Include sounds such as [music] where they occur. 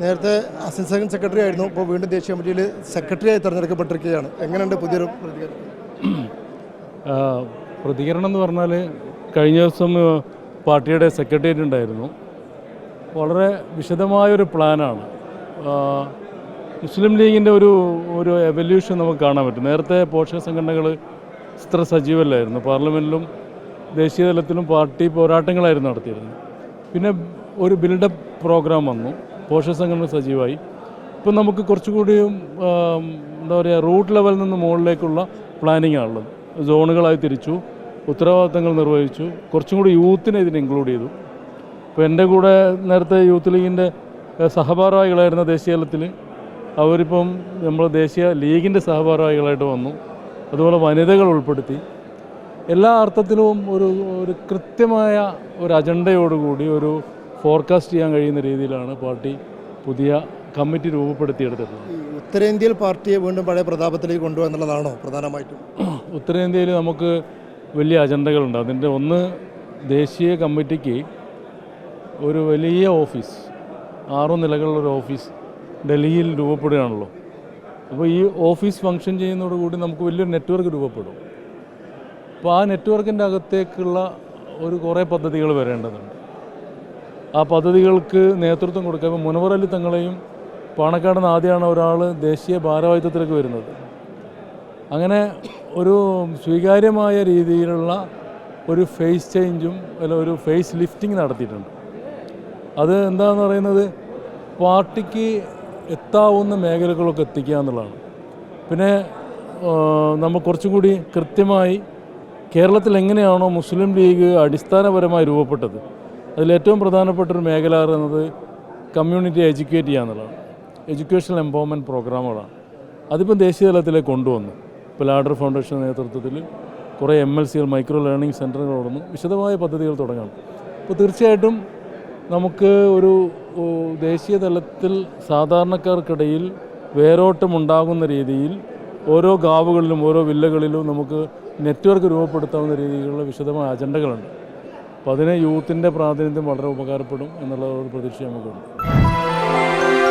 നേരത്തെ assistant secretary ആയിരുന്നു. ഇപ്പോൾ വീണ്ടും ദേശീയ കമ്മിറ്റിയിൽ സെക്രട്ടറിയായി തിരഞ്ഞെടുക്കപ്പെട്ടിരിക്കുകയാണ്. എങ്ങനെയുണ്ട് പുതിയ പ്രതികരണം? പ്രതികരണം എന്ന് പറഞ്ഞാൽ കഴിഞ്ഞ ദിവസം പാർട്ടിയുടെ സെക്രട്ടേറിയറ്റ് ഉണ്ടായിരുന്നു. വളരെ വിശദമായൊരു പ്ലാനാണ്. മുസ്ലിം ലീഗിന്റെ ഒരു ഒരു എവല്യൂഷൻ നമുക്ക് കാണാൻ പറ്റും. നേരത്തെ പോഷക സംഘടനകൾ ഇത്ര സജീവമല്ലായിരുന്നു പാർലമെന്റിലും ദേശീയ തലത്തിലും പാർട്ടി പോരാട്ടങ്ങളായിരുന്നു നടത്തിയിരുന്നത്. പിന്നെ ഒരു ബിൽഡപ്പ് പ്രോഗ്രാം വന്നു. പോഷക സംഘടന സജീവമായി. ഇപ്പം നമുക്ക് കുറച്ചുകൂടിയും എന്താ പറയുക റൂട്ട് ലെവലിൽ നിന്ന് മുകളിലേക്കുള്ള പ്ലാനിങ് ആണുള്ളത് സോണുകളായി തിരിച്ചു ഉത്തരവാദിത്തങ്ങൾ നിർവഹിച്ചു കുറച്ചും കൂടി യൂത്തിനെ ഇതിന് ഇൻക്ലൂഡ് ചെയ്തു. ഇപ്പോൾ എന്റെ കൂടെ നേരത്തെ യൂത്ത് ലീഗിന്റെ സഹഭാരവാഹികളായിരുന്ന ദേശീയ തലത്തിൽ അവരിപ്പം നമ്മൾ ദേശീയ ലീഗിന്റെ സഹഭാരവാഹികളായിട്ട് വന്നു. അതുപോലെ വനിതകൾ ഉൾപ്പെടുത്തി. എല്ലാ അർത്ഥത്തിലും ഒരു ഒരു കൃത്യമായ ഒരു അജണ്ടയോടുകൂടി ഒരു ഫോർകാസ്റ്റ് ചെയ്യാൻ കഴിയുന്ന രീതിയിലാണ് പാർട്ടി പുതിയ കമ്മിറ്റി രൂപപ്പെടുത്തിയെടുത്തിട്ടുള്ളത്. ഉത്തരേന്ത്യയിൽ പാർട്ടിയെ വീണ്ടും പഴയ പ്രതാപത്തിലേക്ക് കൊണ്ടുപോകുക എന്നുള്ളതാണോ പ്രധാനമായിട്ടും? [clears throat] ഉത്തരേന്ത്യയിൽ നമുക്ക് വലിയ അജണ്ടകളുണ്ട്. അതിന്റെ ഒന്ന് ദേശീയ കമ്മിറ്റിക്ക് ഒരു വലിയ ഓഫീസ് ആറു നിലകളുള്ളൊരു ഓഫീസ് ഡൽഹിയിൽ രൂപപ്പെടുകയാണല്ലോ. അപ്പോൾ ഈ ഓഫീസ് ഫങ്ഷൻ ചെയ്യുന്നതോടുകൂടി നമുക്ക് വലിയൊരു നെറ്റ്വർക്ക് രൂപപ്പെടും. അപ്പോൾ ആ നെറ്റ്വർക്കിന്റെ അകത്തേക്കുള്ള ഒരു കുറേ പദ്ധതികൾ വരേണ്ടതുണ്ട്. ആ പദ്ധതികൾക്ക് നേതൃത്വം കൊടുക്കുക ഇപ്പോൾ മുനവർ അലി തങ്ങളെയും പാണക്കാട് നിന്ന് ആദ്യമാണ് ഒരാൾ ദേശീയ ഭാരവാഹിത്വത്തിലേക്ക് വരുന്നത്. അങ്ങനെ ഒരു സ്വീകാര്യമായ രീതിയിലുള്ള ഒരു ഫേസ് ചേഞ്ചും അല്ല ഒരു ഫേസ് ലിഫ്റ്റിംഗ് നടത്തിയിട്ടുണ്ട്. അത് എന്താണെന്ന് പറയുന്നത് പാർട്ടിക്ക് എത്താവുന്ന മേഖലകളൊക്കെ എത്തിക്കുക എന്നുള്ളതാണ്. പിന്നെ നമ്മൾ കുറച്ചും കൂടി കൃത്യമായി കേരളത്തിൽ എങ്ങനെയാണോ മുസ്ലിം ലീഗ് അടിസ്ഥാനപരമായി രൂപപ്പെട്ടത് അതിലേറ്റവും പ്രധാനപ്പെട്ട ഒരു മേഖല പറയുന്നത് കമ്മ്യൂണിറ്റി എഡ്യൂക്കേറ്റ് ചെയ്യുക എന്നുള്ളതാണ്. എഡ്യൂക്കേഷണൽ എംപവർമെന്റ് പ്രോഗ്രാമുകളാണ് അതിപ്പം ദേശീയ തലത്തിലേക്ക് കൊണ്ടുവന്നു. ഇപ്പോൾ ലാഡർ ഫൗണ്ടേഷൻ നേതൃത്വത്തിൽ കുറേ എം എൽ സികൾ മൈക്രോ ലേണിംഗ് സെന്ററുകൾ തുടർന്നു വിശദമായ പദ്ധതികൾ തുടങ്ങണം. അപ്പോൾ തീർച്ചയായിട്ടും നമുക്ക് ഒരു ദേശീയ തലത്തിൽ സാധാരണക്കാർക്കിടയിൽ വേരോട്ടമുണ്ടാകുന്ന രീതിയിൽ ഓരോ ഗാവുകളിലും ഓരോ വില്ലകളിലും നമുക്ക് നെറ്റ്വർക്ക് രൂപപ്പെടുത്താവുന്ന രീതിയിലുള്ള വിശദമായ അജണ്ടകളുണ്ട് അപ്പോൾ അതിന് യൂത്തിന്റെ പ്രാതിനിധ്യം വളരെ ഉപകാരപ്പെടും എന്നുള്ള ഒരു പ്രതീക്ഷ നമുക്കുണ്ട്.